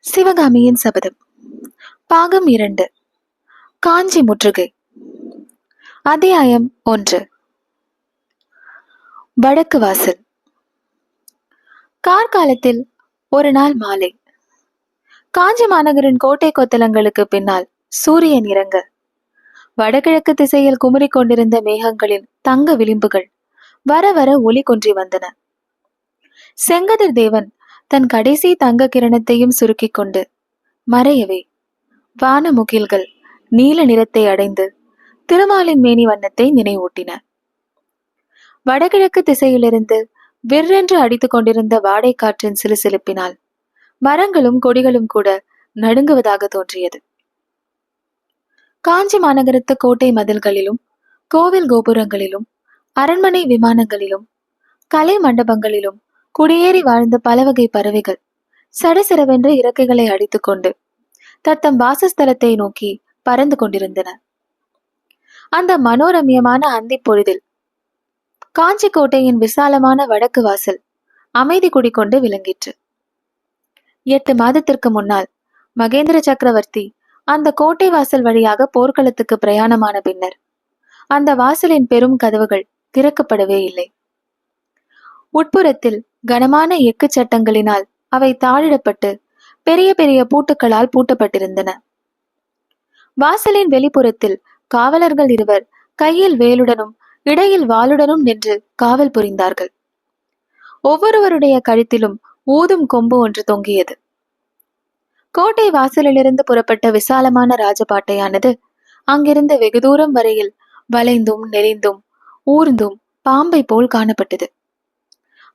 சிவகாமியின் சபதம். பாகம் இரண்டு. காஞ்சி முற்றுகை. அத்தியாயம் ஒன்று. வடக்கு வாசல். கார்காலத்தில் ஒரு நாள் மாலை. காஞ்சி மாநகரின் கோட்டை கொத்தலங்களுக்கு பின்னால் சூரியன் இறங்க. வடகிழக்கு திசையில் குமுறிக் கொண்டிருந்த மேகங்களின் தங்க விளிம்புகள் வர வர ஒளி கொன்றி வந்தன. செங்கதிர் தேவன் தன் கடைசி தங்க கிரணத்தையும் சுருக்கிக் கொண்டு மறையவே வானமுகில்கள் நீல நிறத்தை அடைந்து திருமாலின் மேனி வண்ணத்தை நினைவூட்டின. வடகிழக்கு திசையிலிருந்து விற்றென்று அடித்துக் கொண்டிருந்த வாடை காற்றின் சிலுசிலுப்பினால் மரங்களும் கொடிகளும் கூட நடுங்குவதாக தோன்றியது. காஞ்சி மாநகரத்து கோட்டை மதில்களிலும் கோவில் கோபுரங்களிலும் அரண்மனை விமானங்களிலும் கலை மண்டபங்களிலும் குடியேறி வாழ்ந்த பல வகை பறவைகள் சடசடவென்று இறக்கைகளை அடித்துக்கொண்டு தத்தம் வாசஸ்தலத்தை நோக்கி பறந்து கொண்டிருந்தன. அந்த மனோரம்யமான அந்தி பொழுதில் காஞ்சி கோட்டையின் விசாலமான வடக்கு வாசல் அமைதி குடிக்கொண்டு விளங்கிற்று. எட்டு மாதத்திற்கு முன்னால் மகேந்திர சக்கரவர்த்தி அந்த கோட்டை வாசல் வழியாக போர்க்களத்துக்கு பிரயாணமான பின்னர் அந்த வாசலின் பெரும் கதவுகள் திறக்கப்படவே இல்லை. உட்புறத்தில் கனமான எக்கு சட்டங்களினால் அவை தாழிடப்பட்டு பெரிய பெரிய பூட்டுக்களால் பூட்டப்பட்டிருந்தன. வாசலின் வெளிப்புறத்தில் காவலர்கள் இருவர் கையில் வேலுடனும் இடையில் வாளுடனும் நின்று காவல் புரிந்தார்கள். ஒவ்வொருவருடைய கழுத்திலும் ஊதும் கொம்பு ஒன்று தொங்கியது. கோட்டை வாசலிலிருந்து புறப்பட்ட விசாலமான ராஜபாட்டையானது அங்கிருந்து வெகு தூரம் வரையில் வளைந்தும் நெறிந்தும் ஊர்ந்தும் பாம்பை போல் காணப்பட்டது.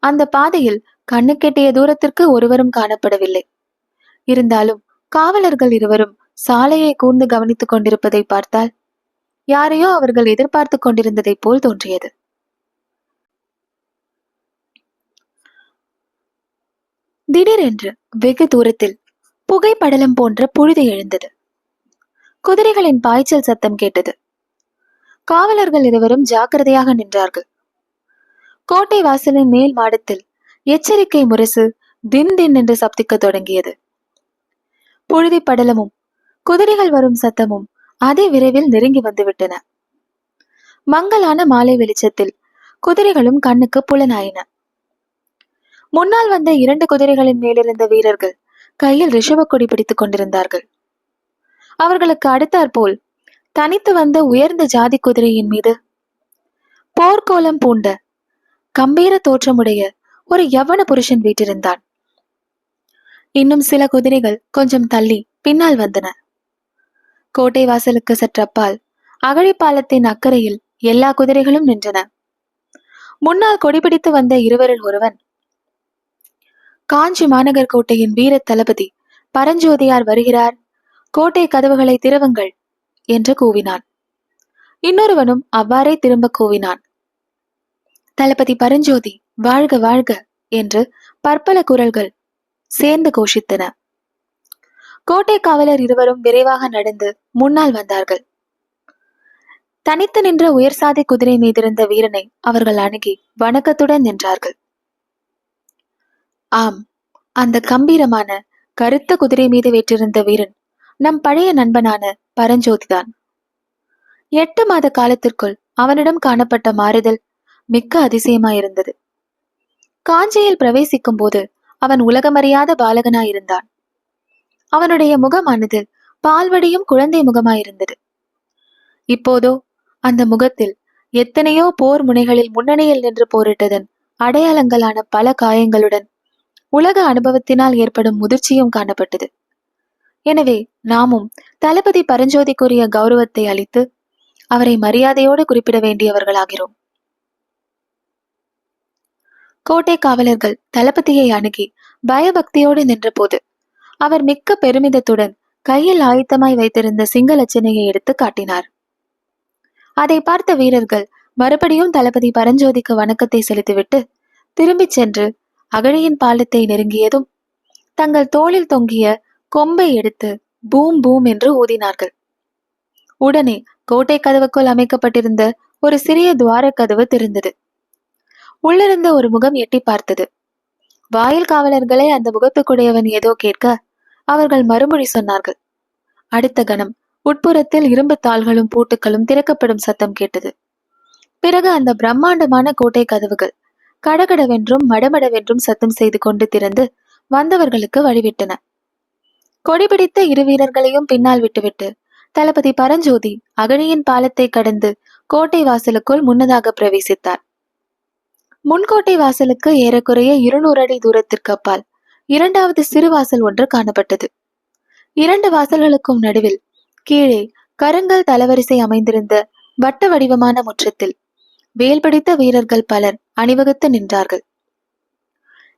அந்த பாதையில் கண்ணுக்கெட்டிய தூரத்திற்கு ஒருவரும் காணப்படவில்லை. இருந்தாலும் காவலர்கள் இருவரும் சாலையை கூர்ந்து கவனித்துக் கொண்டிருப்பதை பார்த்தால் யாரையோ அவர்கள் எதிர்பார்த்து கொண்டிருந்ததைப் போல் தோன்றியது. திடீரென்று வெகு தூரத்தில் புகைப்படலம் போன்ற புழுதி எழுந்தது. குதிரைகளின் பாய்ச்சல் சத்தம் கேட்டது. காவலர்கள் இருவரும் ஜாக்கிரதையாக நின்றார்கள். கோட்டை வாசலின் மேல் மாடத்தில் எச்சரிக்கை முரசு தின் தின் என்று சப்திக்க தொடங்கியது. புழுதி படலமும் குதிரைகள் வரும் சத்தமும் அதே விரைவில் நெருங்கி வந்துவிட்டன. மங்கலான மாலை வெளிச்சத்தில் குதிரைகளும் கண்ணுக்கு புலனாயின. முன்னால் வந்த இரண்டு குதிரைகளின் மேலிருந்த வீரர்கள் கையில் ரிஷப கொடி பிடித்துக் கொண்டிருந்தார்கள். அவர்களுக்கு அடுத்தாற்போல் தனித்து வந்த உயர்ந்த ஜாதி குதிரையின் மீது போர்க்கோலம் பூண்ட கம்பீர தோற்றமுடைய ஒரு யவன புருஷன் வீட்டிருந்தான். இன்னும் சில குதிரைகள் கொஞ்சம் தள்ளி பின்னால் வந்தன. கோட்டை வாசலுக்கு சற்றப்பால் அகழிப்பாலத்தின் அக்கறையில் எல்லா குதிரைகளும் நின்றன. முன்னால் கொடிபிடித்து வந்த இருவரில் ஒருவன் காஞ்சி மாநகர் கோட்டையின் வீர தளபதி பரஞ்சோதியார் வருகிறார் கோட்டை கதவுகளை திறவுங்கள் என்று கூவினான். இன்னொருவனும் அவ்வாறே திரும்ப கூவினான். தளபதி பரஞ்சோதி வாழ்க வாழ்க என்று பற்பல குரல்கள் சேர்ந்து கோஷித்தன. கோட்டை காவலர் இருவரும் விரைவாக நடந்து முன்னால் வந்தார்கள். தனித்து நின்ற உயர்சாதி குதிரை மீதிருந்த வீரனை அவர்கள் அணுகி வணக்கத்துடன் நின்றார்கள். ஆம் அந்த கம்பீரமான கருத்த குதிரை மீது வெற்றிருந்த வீரன் நம் பழைய நண்பனான பரஞ்சோதிதான். எட்டு மாத காலத்திற்குள் அவனிடம் காணப்பட்ட மாறுதல் மிக்க அதிசயமாயிருந்தது. காஞ்சியில் பிரவேசிக்கும் போது அவன் உலகமறியாத பாலகனாயிருந்தான். அவனுடைய முகமானது பால்வடியும் குழந்தை முகமாயிருந்தது. இப்போதோ அந்த முகத்தில் எத்தனையோ போர் முனைகளில் முன்னணியில் நின்று போரிட்டதன் அடையாளங்களான பல காயங்களுடன் உலக அனுபவத்தினால் ஏற்படும் முதிர்ச்சியும் காணப்பட்டது. எனவே நாமும் தளபதி பரஞ்சோதிக்குரிய கௌரவத்தை அளித்து அவரை மரியாதையோடு குறிப்பிட வேண்டியவர்களாகிறோம். கோட்டை காவலர்கள் தளபதியை அணுகி பயபக்தியோடு நின்றபோது அவர் மிக்க பெருமிதத்துடன் கையில் ஆயத்தமாய் வைத்திருந்த சிங்களச்சனையை எடுத்து காட்டினார். அதை பார்த்த வீரர்கள் மறுபடியும் தளபதி பரஞ்சோதிக்கு வணக்கத்தை செலுத்திவிட்டு திரும்பிச் சென்று அகழியின் பாலத்தை நெருங்கியதும் தங்கள் தோளில் தொங்கிய கொம்பை எடுத்து பூம் பூம் என்று ஊதினார்கள். உடனே கோட்டை கதவுக்குள் அமைக்கப்பட்டிருந்த ஒரு சிறிய துவார கதவு திறந்தது. உள்ளிருந்த ஒரு முகம் எட்டி பார்த்தது. வாயில் காவலர்களை அந்த முகத்துக்குடையவன் ஏதோ கேட்க அவர்கள் மறுமொழி சொன்னார்கள். அடுத்த கணம் உட்புறத்தில் இரும்பு தாள்களும் பூட்டுக்களும் திறக்கப்படும் சத்தம் கேட்டது. பிறகு அந்த பிரம்மாண்டமான கோட்டை கதவுகள் கடகடவென்றும் மடமடவென்றும் சத்தம் செய்து கொண்டு திறந்து வந்தவர்களுக்கு வழிவிட்டன. கொடிபிடித்த இரு வீரர்களையும் பின்னால் விட்டுவிட்டு தளபதி பரஞ்சோதி அகழியின் பாலத்தை கடந்து கோட்டை வாசலுக்குள் முன்னதாக பிரவேசித்தார். முன்கோட்டை வாசலுக்கு ஏறக்குறைய இருநூறு அடி தூரத்திற்கு அப்பால் இரண்டாவது சிறு வாசல் ஒன்று காணப்பட்டது. இரண்டு வாசல்களுக்கும் நடுவில் கீழே கருங்கல் தலவரிசை அமைந்திருந்த வட்ட வடிவமான முற்றத்தில் வேல் பிடித்த வீரர்கள் பலர் அணிவகுத்து நின்றார்கள்.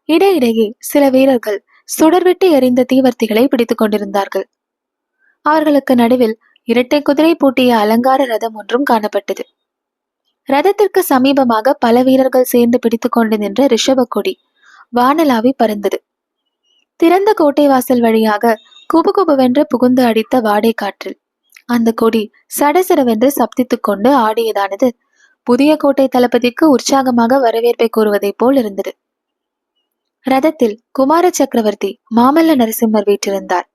இடையிடையே சில வீரர்கள் சுடர்விட்டு எறிந்த தீவர்த்திகளை பிடித்துக் கொண்டிருந்தார்கள். அவர்களுக்கு நடுவில் இரட்டை குதிரை பூட்டிய அலங்கார ரதம் ஒன்றும் காணப்பட்டது. ரதத்திற்கு சமீபமாக பல வீரர்கள் சேர்ந்து பிடித்துக் கொண்டு நின்ற ரிஷப கொடி வானலாவி பறந்தது. திறந்த கோட்டை வாசல் வழியாக குபுகுபுவென்று புகுந்து அடித்த வாடை காற்றில் அந்த கொடி சடசடவென்று சப்தித்துக் கொண்டு ஆடியதானது புதிய கோட்டை தளபதிக்கு உற்சாகமாக வரவேற்பை கூறுவதைப் போல் இருந்தது. ரதத்தில் குமார சக்கரவர்த்தி மாமல்ல நரசிம்மர் வீற்றிருந்தார்.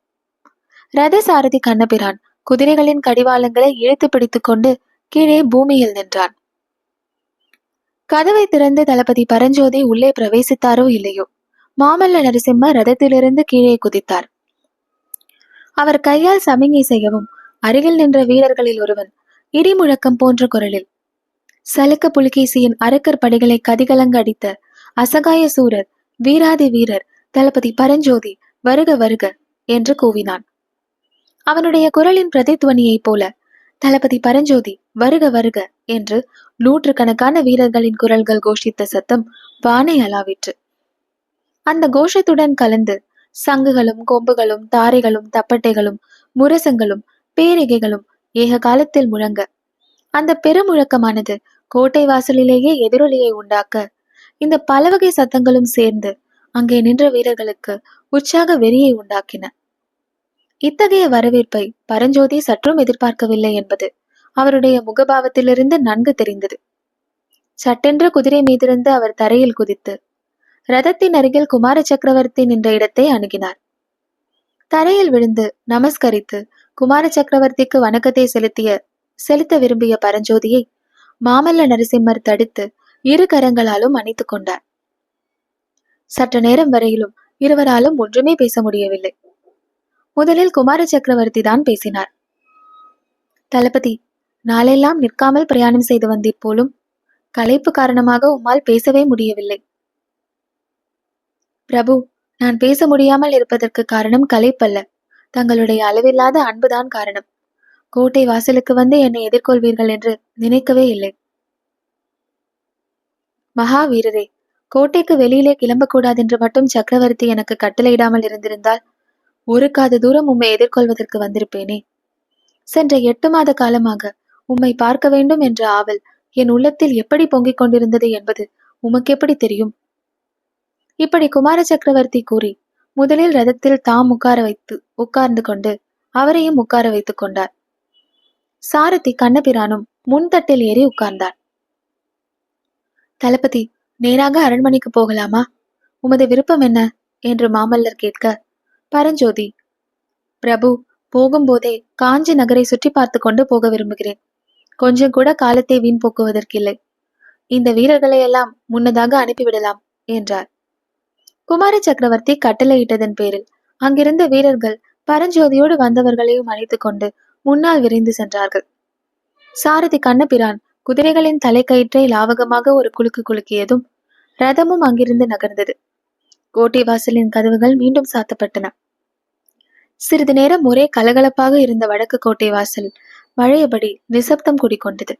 ரத சாரதி கண்ணபிரான் குதிரைகளின் கடிவாளங்களை இழுத்து பிடித்துக் கொண்டு கீழே பூமியில் நின்றான். கதவை திறந்து தளபதி பரஞ்சோதி உள்ளே பிரவேசித்தாரோ இல்லையோ? மாமல்ல நரசிம்மர் ரதத்திலிருந்து கீழே குதித்தார். அவர் கையால் சமிங்கை செய்யவும் அருகில் நின்ற வீரர்களில் ஒருவன் இடி முழக்கம் போன்ற குரலில் சலுக்க புலிகேசியின் அரக்கர் படைகளை கதிகலங்க அடித்த அசகாய சூரர் வீராதி வீரர் தளபதி பரஞ்சோதி வருக வருக என்று கூவினான். அவனுடைய குரலின் பிரதித்வனியைப் போல தளபதி பரஞ்சோதி வருக வருக என்று நூற்றுக்கணக்கான வீரர்களின் குரல்கள் கோஷித்த சத்தம் வானை அலாவிற்று. அந்த கோஷத்துடன் கலந்து சங்குகளும் கொம்புகளும் தாரைகளும் தப்பட்டைகளும் முரசங்களும் பேரிகைகளும் ஏக காலத்தில் முழங்க. அந்த பெருமுழக்கமானது கோட்டை வாசலிலேயே எதிரொலியை உண்டாக்க இந்த பலவகை சத்தங்களும் சேர்ந்து அங்கே நின்ற வீரர்களுக்கு உற்சாக வெறியை உண்டாக்கின. இத்தகைய வரவேற்பை பரஞ்சோதி சற்றும் எதிர்பார்க்கவில்லை என்பது அவருடைய முகபாவத்திலிருந்து நன்கு தெரிந்தது. சட்டென்று குதிரை மீதிருந்து அவர் தரையில் குதித்து ரதத்தின் அருகில் குமார சக்கரவர்த்தி நின்ற இடத்தை அணுகினார். தரையில் விழுந்து நமஸ்கரித்து குமார சக்கரவர்த்திக்கு வணக்கத்தை செலுத்திய செலுத்த விரும்பிய பரஞ்சோதியை மாமல்ல நரசிம்மர் தடுத்து இரு கரங்களாலும் அணைத்துக் கொண்டார். சற்று நேரம் வரையிலும் இருவராலும் ஒன்றுமே பேச முடியவில்லை. முதலில் குமார சக்கரவர்த்தி தான் பேசினார். தளபதி நாளெல்லாம் நிற்காமல் பிரயாணம் செய்து வந்தீர் போலும் களைப்பு காரணமாக உம்மால் பேசவே முடியவில்லை. பிரபு நான் பேச முடியாமல் இருப்பதற்கு காரணம் களைப்பல்ல. தங்களுடைய அளவில்லாத அன்புதான் காரணம். கோட்டை வாசலுக்கு வந்து என்னை எதிர்கொள்வீர்கள் என்று நினைக்கவே இல்லை. மகாவீரரே கோட்டைக்கு வெளியிலே கிளம்பக்கூடாதென்று மட்டும் சக்கரவர்த்தி எனக்கு கட்டளையிடாமல் இருந்திருந்தால் ஒரு காத தூரம் உம்மை எதிர்கொள்வதற்கு வந்திருப்பேனே. சென்ற எட்டு மாத காலமாக உம்மை பார்க்க வேண்டும் என்ற ஆவல் என் உள்ளத்தில் எப்படி பொங்கிக் கொண்டிருந்தது என்பது உமக்கு எப்படி தெரியும்? இப்படி குமார சக்கரவர்த்தி கூறி முதலில் ரதத்தில் தாம் உட்கார வைத்து உட்கார்ந்து கொண்டு அவரையும் உட்கார வைத்துக் கொண்டார். சாரதி கண்ணபிரானும் முன்தட்டில் ஏறி உட்கார்ந்தார். தளபதி நேராக அரண்மனைக்கு போகலாமா? உமது விருப்பம் என்ன? என்று மாமல்லர் கேட்க பரஞ்சோதி பிரபு போகும்போதே காஞ்சி நகரை சுற்றி பார்த்து கொண்டு போக விரும்புகிறேன். கொஞ்சம் கூட காலத்தை வீண் போக்குவதற்கில்லை. இந்த வீரர்களை எல்லாம் முன்னதாக அனுப்பிவிடலாம் என்றார். குமார சக்கரவர்த்தி கட்டளையிட்டதன் பேரில் அங்கிருந்த வீரர்கள் பரஞ்சோதியோடு வந்தவர்களையும் அழைத்து கொண்டு முன்னால் விரைந்து சென்றார்கள். சாரதி கண்ணபிரான் குதிரைகளின் தலைக்கயிற்றை லாவகமாக ஒரு குலுக்கு குலுக்கியதும் ரதமும் அங்கிருந்து நகர்ந்தது. கோட்டை வாசலின் கதவுகள் மீண்டும் சாத்தப்பட்டன. சிறிது நேரம் ஒரே கலகலப்பாக இருந்த வடக்கு கோட்டை வாசல் பழையபடி நிசப்தம் குடிக்கொண்டது.